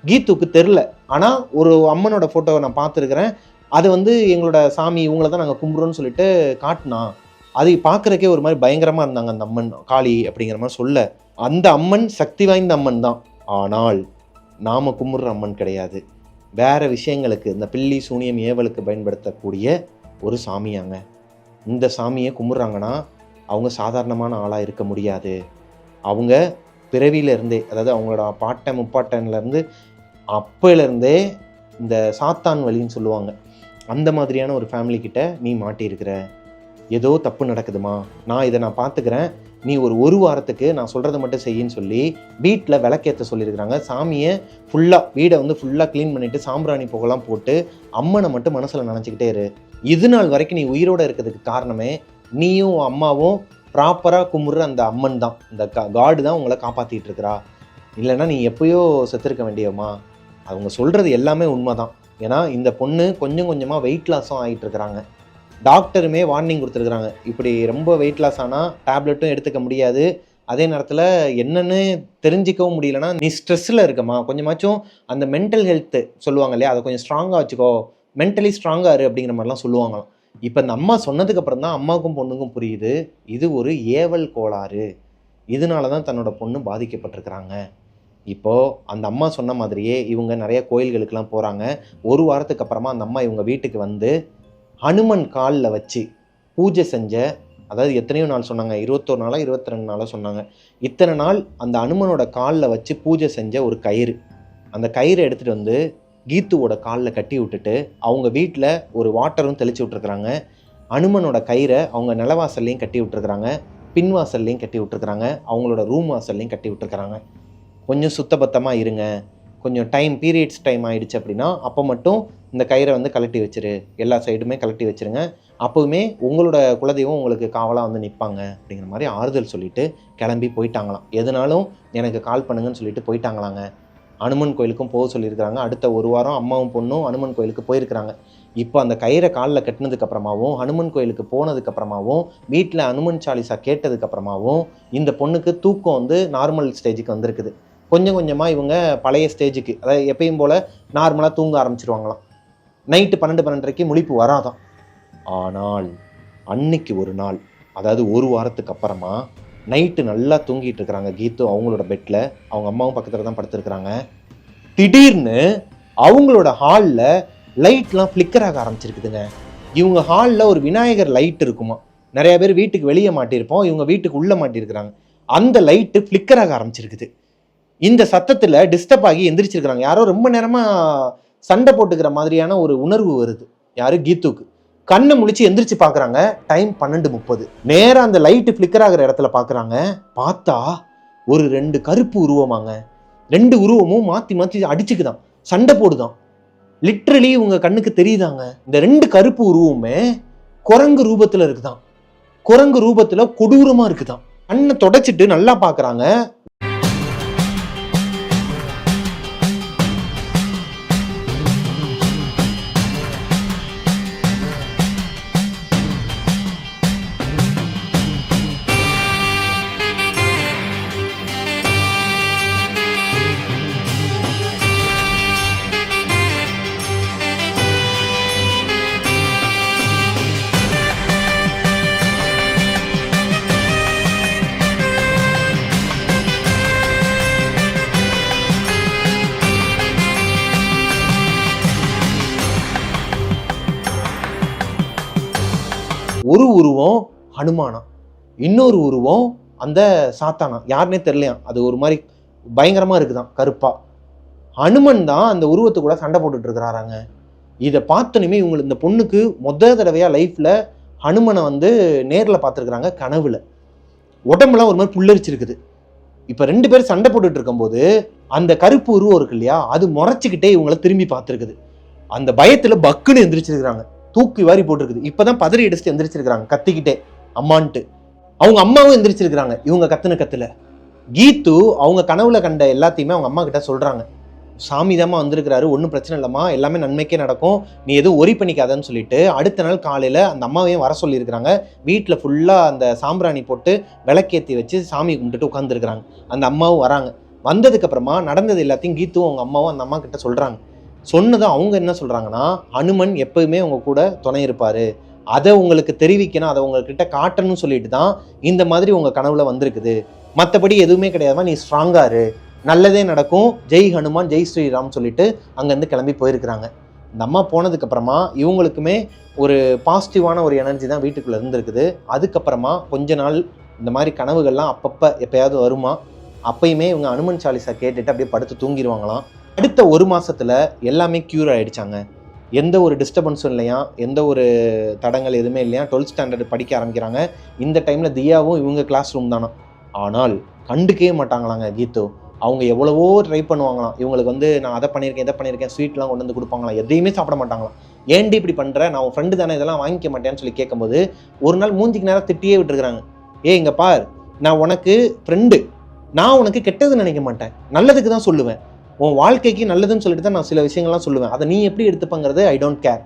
கீத்துக்கு தெரில ஆனால் ஒரு அம்மனோட ஃபோட்டோவை நான் பார்த்துருக்குறேன். அது வந்து எங்களோட சாமி இவங்கள தான் நாங்கள் கும்பிட்றோன்னு சொல்லிட்டு காட்டினா அது பார்க்குறக்கே ஒரு மாதிரி பயங்கரமாக இருந்தாங்க அந்த அம்மன் காளி அப்படிங்கிற மாதிரி சொல்ல. அந்த அம்மன் சக்தி வாய்ந்த அம்மன் தான். ஆனால் நாம் கும்பிட்ற அம்மன் கிடையாது. வேறு விஷயங்களுக்கு இந்த பில்லி சூனியம் ஏவலுக்கு பயன்படுத்தக்கூடிய ஒரு சாமியாங்க. இந்த சாமியை கும்பிட்றாங்கன்னா அவங்க சாதாரணமான ஆளாக இருக்க முடியாது. அவங்க பிறவியிலேருந்தே அதாவது அவங்களோட பாட்டன் முப்பாட்டன்லேருந்து அப்போலேருந்தே இந்த சாத்தான் வழின்னு சொல்லுவாங்க. அந்த மாதிரியான ஒரு ஃபேமிலிக்கிட்ட நீ மாட்டியிருக்கிற. ஏதோ தப்பு நடக்குதுமா? நான் இதை நான் பார்த்துக்கிறேன் நீ ஒரு ஒரு வாரத்துக்கு நான் சொல்கிறத மட்டும் செய்யின்னு சொல்லி வீட்டில் விளக்கேற்ற சொல்லியிருக்கிறாங்க. சாமியை ஃபுல்லாக வீடை வந்து ஃபுல்லாக க்ளீன் பண்ணிவிட்டு சாம்பிராணி புகலாம் போட்டு அம்மனை மட்டும் மனசில் நினச்சிக்கிட்டே இரு. இது நாள் வரைக்கும் நீ உயிரோடு இருக்கிறதுக்கு காரணமே நீயும் அம்மாவும் ப்ராப்பராக கும்பிட்ற அந்த அம்மன் தான். இந்த கா காடு தான் உங்களை காப்பாற்றிட்டு இருக்கிறா. இல்லைன்னா நீ எப்பயோ செத்துருக்க வேண்டியம்மா அவங்க சொல்கிறது எல்லாமே உண்மை தான் ஏன்னா இந்த பொண்ணு கொஞ்சம் கொஞ்சமாக வெயிட் லாஸும் ஆகிட்டு இருக்கிறாங்க. டாக்டருமே வார்னிங் கொடுத்துருக்குறாங்க. இப்படி ரொம்ப வெயிட் லாஸ் ஆனால் டேப்லெட்டும் எடுத்துக்க முடியாது. அதே நேரத்தில் என்னென்னு தெரிஞ்சிக்கவும் முடியலன்னா நீ ஸ்ட்ரெஸ்ஸில் இருக்கம்மா. கொஞ்சமாச்சும் அந்த மென்டல் ஹெல்த்து சொல்லுவாங்க இல்லையா? அதை கொஞ்சம் ஸ்ட்ராங்காக வச்சுக்கோ. மென்டலி ஸ்ட்ராங்காக இரு அப்படிங்கிற மாதிரிலாம் சொல்லுவாங்களாம். இப்போ இந்த அம்மா சொன்னதுக்கு அப்புறம் தான் அம்மாவுக்கும் பொண்ணுக்கும் புரியுது இது ஒரு ஏவல் கோளாறு. இதனால தான் தன்னோட பொண்ணு பாதிக்கப்பட்டிருக்கிறாங்க. இப்போது அந்த அம்மா சொன்ன மாதிரியே இவங்க நிறைய கோயில்களுக்கெல்லாம் போகிறாங்க ஒரு வாரத்துக்கு அப்புறமா அந்த அம்மா இவங்க வீட்டுக்கு வந்து ஹனுமன் காலில் வச்சு பூஜை செஞ்ச அதாவது எத்தனையோ நாள் சொன்னாங்க இருபத்தோரு நாளாக இருபத்தி ரெண்டு நாளாக சொன்னாங்க. இத்தனை நாள் அந்த அனுமனோட காலில் வச்சு பூஜை செஞ்ச ஒரு கயிறு. அந்த கயிறு எடுத்துகிட்டு வந்து கீத்துவோட காலில் கட்டி விட்டுட்டு அவங்க வீட்டில் ஒரு வாட்டரும் தெளித்து விட்ருக்குறாங்க அனுமனோட கயிறை அவங்க நிலவாசல்லையும் கட்டி விட்ருக்குறாங்க பின்வாசல்லையும் கட்டி விட்ருக்குறாங்க அவங்களோட ரூம் வாசல்லையும் கட்டி விட்ருக்குறாங்க கொஞ்சம் சுத்தபத்தமாக இருங்க. கொஞ்சம் டைம் பீரியட்ஸ் டைம் ஆகிடுச்சு அப்படின்னா அப்போ மட்டும் இந்த கயிறை வந்து கழட்டி வச்சிரு. எல்லா சைடுமே கழட்டி வச்சிருங்க. அப்போவுமே உங்களோட குலதெய்வம் உங்களுக்கு காவலாக வந்து நிற்பாங்க அப்படிங்கிற மாதிரி ஆறுதல் சொல்லிவிட்டு கிளம்பி போயிட்டாங்களாம். எதுனாலும் எனக்கு கால் பண்ணுங்கன்னு சொல்லிட்டு போயிட்டாங்களாங்க. அனுமன் கோயிலுக்கும் போக சொல்லியிருக்கிறாங்க. அடுத்த ஒரு வாரம் அம்மாவும் பொண்ணும் அனுமன் கோயிலுக்கு போயிருக்கிறாங்க. இப்போ அந்த கயிறை காலில் கட்டினதுக்கப்புறமாவும் அனுமன் ஹனுமன் கோயிலுக்கு போனதுக்கப்புறமாவும் வீட்டில் அனுமன் சாலிசா கேட்டதுக்கப்புறமாவும் இந்த பொண்ணுக்கு தூக்கம் வந்து நார்மல் ஸ்டேஜுக்கு வந்திருக்குது. கொஞ்சம் கொஞ்சமாக இவங்க பழைய ஸ்டேஜுக்கு அதாவது எப்பயும் போல் நார்மலாக தூங்க ஆரம்பிச்சிருவாங்களாம். நைட்டு பன்னெண்டு பன்னெண்டரைக்கு முழிப்பு வராதான் ஆனால் அன்னைக்கு ஒரு நாள் அதாவது ஒரு வாரத்துக்கு அப்புறமா நைட்டு நல்லா தூங்கிட்டு இருக்கிறாங்க கீத்து அவங்களோட பெட்டில் அவங்க அம்மாவும் பக்கத்தில் தான் படுத்துருக்குறாங்க. திடீர்னு அவங்களோட ஹாலில் லைட்லாம் ஃப்ளிக்கர் ஆக ஆரம்பிச்சிருக்குதுங்க. இவங்க ஹாலில் ஒரு விநாயகர் லைட் இருக்குமா? நிறைய பேர் வீட்டுக்கு வெளியே மாட்டியிருப்போம். இவங்க வீட்டுக்கு உள்ளே மாட்டியிருக்கிறாங்க. அந்த லைட்டு ஃப்ளிக்கர் ஆக ஆரம்பிச்சிருக்குது. இந்த சத்தத்தில் டிஸ்டர்ப் ஆகி எந்திரிச்சிருக்கிறாங்க. யாரோ ரொம்ப நேரமாக சண்டை போட்டுக்கிற மாதிரியான ஒரு உணர்வு வருது. யார்? கீத்துக்கு. கண்ணை முழிச்சு எந்திரிச்சு பார்க்குறாங்க. டைம் பன்னெண்டு முப்பது. நேராக அந்த லைட்டு ஃப்ளிக்கர் ஆகிற இடத்துல பார்க்குறாங்க. பார்த்தா ஒரு ரெண்டு கருப்பு உருவமாங்க. ரெண்டு உருவமும் மாற்றி மாற்றி அடிச்சுக்குதான் சண்டை போடுதான் லிட்ரலி உங்க கண்ணுக்கு தெரியுதாங்க. இந்த ரெண்டு கருப்பு உருவமே குரங்கு ரூபத்தில் இருக்குதான் குரங்கு ரூபத்தில் கொடூரமாக இருக்குதான் கண்ணை தொடச்சிட்டு நல்லா பார்க்குறாங்க. அனுமானம். இன்னொரு உருவம் அந்த சாத்தானா? யாருனே தெரிலையா அது ஒரு மாதிரி பயங்கரமா இருக்குதான் கருப்பா. அனுமன் தான் அந்த உருவத்து கூட சண்டை போட்டுட்டு இருக்கிறாராங்க. இதை பார்த்தனுமே இவங்களுக்கு இந்த பொண்ணுக்கு முத தடவையா லைஃப்ல ஹனுமனை வந்து நேரில் பார்த்துருக்குறாங்க கனவுல. உடம்புலாம் ஒரு மாதிரி புல்லரிச்சிருக்குது. இப்போ ரெண்டு பேரும் சண்டை போட்டுட்டு இருக்கும்போது அந்த கருப்பு உருவம் இருக்கு இல்லையா? அது முறைச்சிக்கிட்டே இவங்கள திரும்பி பார்த்துருக்குது. அந்த பயத்துல பக்குன்னு எந்திரிச்சிருக்கிறாங்க. தூக்கி வாரி போட்டிருக்குது. இப்பதான் பதறி அடிச்சுட்டு எந்திரிச்சிருக்கிறாங்க கத்திக்கிட்டே. அம்மான்ட்டு. அவங்க அம்மாவும் எந்திரிச்சிருக்கிறாங்க. இவங்க கத்துன கத்துல. கீத்து அவங்க கனவுல கண்ட எல்லாத்தையுமே அவங்க அம்மா கிட்ட சொல்றாங்க. சாமி தாம்மா வந்திருக்கிறாரு ஒன்றும் பிரச்சனை இல்லைம்மா எல்லாமே நன்மைக்கே நடக்கும். நீ எதுவும் ஒரி பண்ணிக்காதன்னு சொல்லிட்டு அடுத்த நாள் காலையில் அந்த அம்மாவையும் வர சொல்லியிருக்கிறாங்க. வீட்டில் ஃபுல்லாக அந்த சாம்பிராணி போட்டு விளக்கேற்றி வச்சு சாமி கும்பிட்டுட்டு உட்காந்துருக்குறாங்க அந்த அம்மாவும் வராங்க. வந்ததுக்கப்புறமா நடந்தது எல்லாத்தையும் கீத்தும் அவங்க அம்மாவும் அந்த அம்மா கிட்ட சொல்கிறாங்க சொன்னதும் அவங்க என்ன சொல்கிறாங்கன்னா அனுமன் எப்பவுமே அவங்க கூட துணை இருப்பார். அதை உங்களுக்கு தெரிவிக்கணும் அதை உங்ககிட்ட காட்டணும்னு சொல்லிட்டு தான் இந்த மாதிரி உங்கள் கனவுல வந்திருக்குது. மற்றபடி எதுவுமே கிடையாதுமா நீ ஸ்ட்ராங்காரு நல்லதே நடக்கும். ஜெய் ஹனுமான் ஜெய் ஸ்ரீராம் சொல்லிட்டு அங்கேருந்து கிளம்பி போயிருக்கிறாங்க. இந்த அம்மா போனதுக்கப்புறமா இவங்களுக்குமே ஒரு பாசிட்டிவான ஒரு எனர்ஜி தான் வீட்டுக்குள்ளே இருந்திருக்குது. அதுக்கப்புறமா கொஞ்ச நாள் இந்த மாதிரி கனவுகள்லாம் அப்பப்போ எப்போயாவது வருமா? அப்பயுமே இவங்க அனுமன் சாலிசா கேட்டுட்டு அப்படியே படுத்து தூங்கிடுவாங்களாம். அடுத்த ஒரு மாதத்தில் எல்லாமே க்யூர் ஆகிடுச்சாங்க எந்த ஒரு டிஸ்டர்பன்ஸும் இல்லையா? எந்த ஒரு தடங்கள் எதுவுமே இல்லையா? டுவெல்த் ஸ்டாண்டர்ட் படிக்க ஆரம்பிக்கிறாங்க. இந்த டைமில் தியாவும் இவங்க கிளாஸ் ரூம் தானா? ஆனால் கண்டுக்கவே மாட்டாங்களாங்க கீத்து அவங்க எவ்வளவோ ட்ரை பண்ணுவாங்களாம். இவங்களுக்கு வந்து நான் அதை பண்ணியிருக்கேன் இதை பண்ணியிருக்கேன் ஸ்வீட்லாம் கொண்டு வந்து கொடுப்பாங்களாம். எதையுமே சாப்பிட மாட்டாங்களாம். ஏன்டி இப்படி பண்ணுற நான் உன் ஃப்ரெண்டு தானே இதெல்லாம் வாங்கிக்க மாட்டேன்னு சொல்லி கேட்கும்போது ஒரு நாள் மூஞ்சிக்கு நேரம் திட்டியே விட்டுருக்குறாங்க. ஏ இங்கே பார். நான் உனக்கு ஃப்ரெண்டு நான் உனக்கு கெட்டது நினைக்க மாட்டேன். நல்லதுக்கு தான் சொல்லுவேன். உன் வாழ்க்கைக்கு நல்லதுன்னு சொல்லிட்டு தான் நான் சில விஷயங்கள்லாம் சொல்லுவேன். அதை நீ எப்படி எடுத்துப்பங்கிறது ஐ டோன்ட் கேர்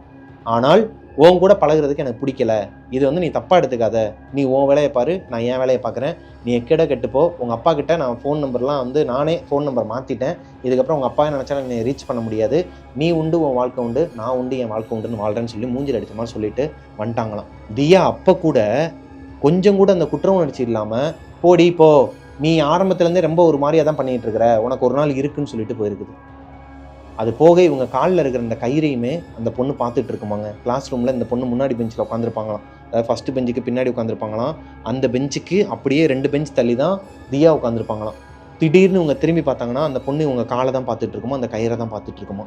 ஆனால் உன் கூட பழகுறதுக்கு எனக்கு பிடிக்கல. இது வந்து நீ தப்பாக எடுத்துக்காத. நீ உன் வேலையை பாரு நான் என் வேலையை பார்க்குறேன் நீ எக்கட கெட்டுப்போ உங்கள் அப்பா கிட்ட நான் ஃபோன் நம்பர்லாம் வந்து நானே ஃபோன் நம்பர் மாற்றிட்டேன் இதுக்கப்புறம் உங்கள் அப்பா நினச்சா என்னை ரீச் பண்ண முடியாது. நீ உண்டு உன் வாழ்க்கை உண்டு நான் உண்டு என் வாழ்க்கை உண்டுன்னு வாழ்கிறேன்னு சொல்லி மூஞ்சில் அடித்த மாதிரி சொல்லிட்டு வந்துட்டாங்களாம். தியா அப்போ கூட கொஞ்சம் கூட அந்த குற்ற உணர்ச்சி இல்லாமல் போடி போ. நீ ஆரம்பத்துலேருந்தே ரொம்ப ஒரு மாதிரியாக தான் பண்ணிகிட்டு இருக்கிற உனக்கு ஒரு நாள் இருக்குன்னு சொல்லிட்டு போயிருக்குது. அது போக இவங்க காலில் இருக்கிற அந்த கயிறையுமே அந்த பொண்ணு பார்த்துட்டு இருக்குமாங்க கிளாஸ் ரூமில் இந்த பொண்ணு முன்னாடி பெஞ்சில் உட்காந்துருப்பாங்களாம். அதாவது ஃபஸ்ட்டு பெஞ்சுக்கு பின்னாடி உட்காந்துருப்பாங்களாம். அந்த பெஞ்சுக்கு அப்படியே ரெண்டு பெஞ்ச் தள்ளி தான் தியா உட்காந்துருப்பாங்களாம். திடீர்னு இவங்க திரும்பி பார்த்தாங்கன்னா அந்த பொண்ணு இவங்க காலை தான் பார்த்துட்டு இருக்குமா அந்த கயிறை தான் பார்த்துட்டு இருக்குமா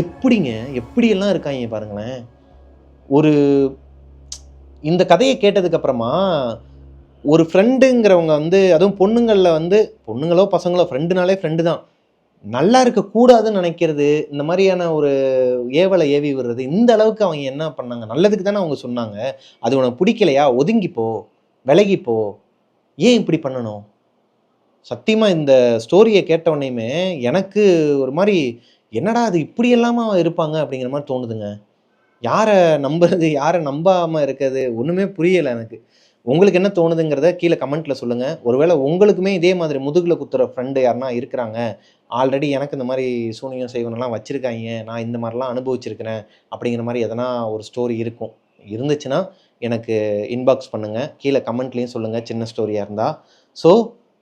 எப்படிங்க? எப்படியெல்லாம் இருக்காங்க பாருங்களேன். ஒரு இந்த கதையை கேட்டதுக்கப்புறமா ஒரு ஃப்ரெண்டுங்கிறவங்க வந்து அதுவும் பொண்ணுங்களில் வந்து பொண்ணுங்களோ பசங்களோ ஃப்ரெண்டுனாலே ஃப்ரெண்டு தான். நல்லா இருக்கக்கூடாதுன்னு நினைக்கிறது இந்த மாதிரியான ஒரு ஏவலை ஏவி விடுறது இந்த அளவுக்கு அவங்க என்ன பண்ணாங்க? நல்லதுக்கு தானே அவங்க சொன்னாங்க. அது உனக்கு பிடிக்கலையா? ஒதுங்கிப்போ விலகிப்போ. ஏன் இப்படி பண்ணணும்? சத்தியமாக இந்த ஸ்டோரியை கேட்ட எனக்கு ஒரு மாதிரி என்னடா அது இப்படி எல்லாமா இருப்பாங்க அப்படிங்கிற மாதிரி தோணுதுங்க. யாரை நம்புறது? யாரை நம்பாமல் இருக்கிறது? ஒன்றுமே புரியலை எனக்கு. உங்களுக்கு என்ன தோணுதுங்கிறத கீழே கமெண்ட்டில் சொல்லுங்கள் ஒருவேளை உங்களுக்குமே இதே மாதிரி முதுகில் குத்துற ஃப்ரெண்டு யாருன்னா இருக்கிறாங்க. ஆல்ரெடி எனக்கு இந்த மாதிரி சூனியம் செய்வனெல்லாம் வச்சுருக்காங்க. நான் இந்த மாதிரிலாம் அனுபவிச்சிருக்கிறேன் அப்படிங்கிற மாதிரி எதனா ஒரு ஸ்டோரி இருக்கும். இருந்துச்சுன்னா எனக்கு இன்பாக்ஸ் பண்ணுங்கள் கீழே கமெண்ட்லேயும் சொல்லுங்கள் சின்ன ஸ்டோரியாக இருந்தால் ஸோ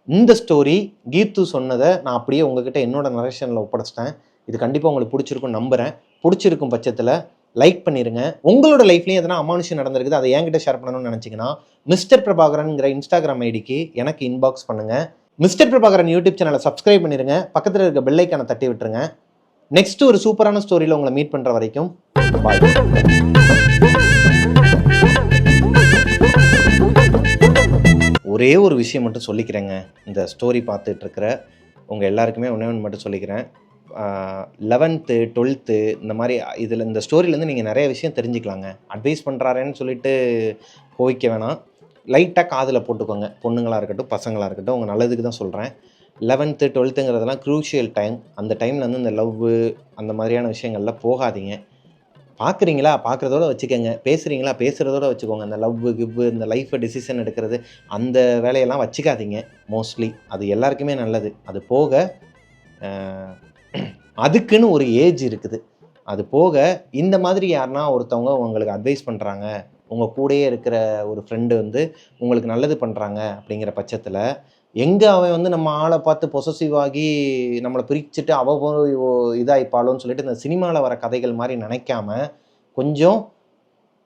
இந்த ஸ்டோரி கீத்து சொன்னதை நான் அப்படியே உங்ககிட்ட என்னோட நரேஷனில் ஒப்படைச்சிட்டேன். இது கண்டிப்பாக உங்களுக்கு பிடிச்சிருக்கும் நம்புகிறேன் பிடிச்சிருக்கும் பட்சத்தில் லைக் பண்ணிருங்க. உங்களோட லைஃப்லையும் எதனா அமானுஷம் நடந்திருக்குது அதை என்கிட்ட ஷேர் பண்ணணும்னு நினச்சிங்கன்னா மிஸ்டர் பிரபாகரன்ங்கிற இன்ஸ்டாகிராம் ஐடிக்கு எனக்கு இன்பாக்ஸ் பண்ணுங்க. மிஸ்டர் பிரபாகரன் யூடியூப் சேனலை சப்ஸ்கிரைப் பண்ணிடுங்க பக்கத்தில் இருக்க பெல்லைக்கான தட்டி விட்டுருங்க. நெக்ஸ்ட் ஒரு சூப்பரான ஸ்டோரியில் உங்களை மீட் பண்ணுற வரைக்கும் பாய் ஒரே ஒரு விஷயம் மட்டும் சொல்லிக்கிறேங்க. இந்த ஸ்டோரி பார்த்துட்டு இருக்கிற உங்கள் எல்லாருக்குமே ஒன்றே ஒன்று மட்டும் சொல்லிக்கிறேன். லெவன்த்து டுவெல்த்து இந்த மாதிரி இதில் இந்த ஸ்டோரியிலேருந்து நீங்கள் நிறைய விஷயம் தெரிஞ்சுக்கலாங்க. அட்வைஸ் பண்ணுறாரேன்னு சொல்லிட்டு கோவிக்க வேணாம். லைட்டாக காதில் போட்டுக்கோங்க. பொண்ணுங்களாக இருக்கட்டும் பசங்களாக இருக்கட்டும் உங்கள் நல்லதுக்கு தான் சொல்கிறேன் லெவன்த்து டுவெல்த்துங்கிறதெல்லாம் க்ரூஷியல் டைம் அந்த டைமில் வந்து இந்த லவ்வு அந்த மாதிரியான விஷயங்கள்லாம் போகாதீங்க. பார்க்குறீங்களா பார்க்குறதோட வச்சுக்கோங்க. பேசுகிறீங்களா பேசுகிறதோட வச்சுக்கோங்க. அந்த லவ் கிவ்வு இந்த லைஃப்பை டிசிஷன் எடுக்கிறது அந்த வேலையெல்லாம் வச்சுக்காதீங்க. மோஸ்ட்லி அது எல்லாருக்குமே நல்லது. அது போக அதுக்குன்னு ஒரு ஏஜ் இருக்குது. அது போக இந்த மாதிரி யாருன்னா ஒருத்தவங்க உங்களுக்கு அட்வைஸ் பண்ணுறாங்க உங்கள் கூடயே இருக்கிற ஒரு ஃப்ரெண்டு வந்து உங்களுக்கு நல்லது பண்ணுறாங்க அப்படிங்கிற பட்சத்தில் எங்கே அவன் வந்து நம்ம ஆளை பார்த்து பொசசிவ் ஆகி நம்மளை பிரிச்சுட்டு அவ இதாகிப்பாளோன்னு ஓ- சொல்லிட்டு இந்த சினிமாவில் வர கதைகள் மாதிரி நினைக்காம கொஞ்சம்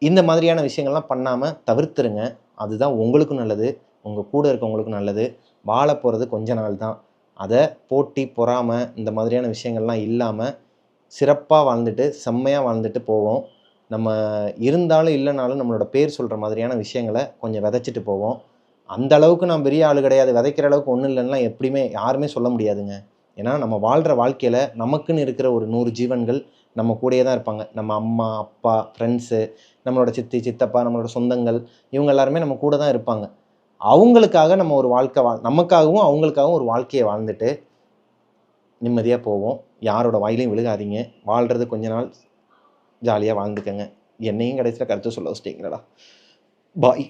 இந்த மாதிரியான விஷயங்கள்லாம் பண்ணாமல் தவிர்த்துருங்க. அதுதான் உங்களுக்கும் நல்லது உங்கள் கூட இருக்கவங்களுக்கும் நல்லது. வாழ போகிறது கொஞ்ச நாள் தான் அதை போட்டி பொறாமை இந்த மாதிரியான விஷயங்கள்லாம் இல்லாமல் சிறப்பாக வாழ்ந்துட்டு செம்மையாக வாழ்ந்துட்டு போவோம். நம்ம இருந்தாலும் இல்லைனாலும் நம்மளோட பேர் சொல்கிற மாதிரியான விஷயங்களை கொஞ்சம் விதைச்சிட்டு போவோம். அந்த அளவுக்கு நான் பெரிய ஆள் கிடையாது. விதைக்கிற அளவுக்கு ஒன்றும் இல்லைன்னா எப்படியுமே யாருமே சொல்ல முடியாதுங்க. ஏன்னா நம்ம வாழ்கிற வாழ்க்கையில் நமக்குன்னு இருக்கிற ஒரு நூறு ஜீவன்கள் நம்ம கூடயே தான் இருப்பாங்க. நம்ம அம்மா அப்பா ஃப்ரெண்ட்ஸு நம்மளோட சித்தி சித்தப்பா நம்மளோட சொந்தங்கள் இவங்க எல்லாருமே நம்ம கூட தான் இருப்பாங்க. அவங்களுக்காக நம்ம ஒரு வாழ்க்கை வாழ் நமக்காகவும் அவங்களுக்காகவும் ஒரு வாழ்க்கையை வாழ்ந்துட்டு நிம்மதியாக போவோம். யாரோட வாயிலையும் விழுகாதீங்க. வாழ்கிறது கொஞ்ச நாள் ஜாலியாக வாழ்ந்துக்கங்க. என்னையும் கடைசியில் கருத்து சொல்ல வச்சிட்டிங்களா பாய்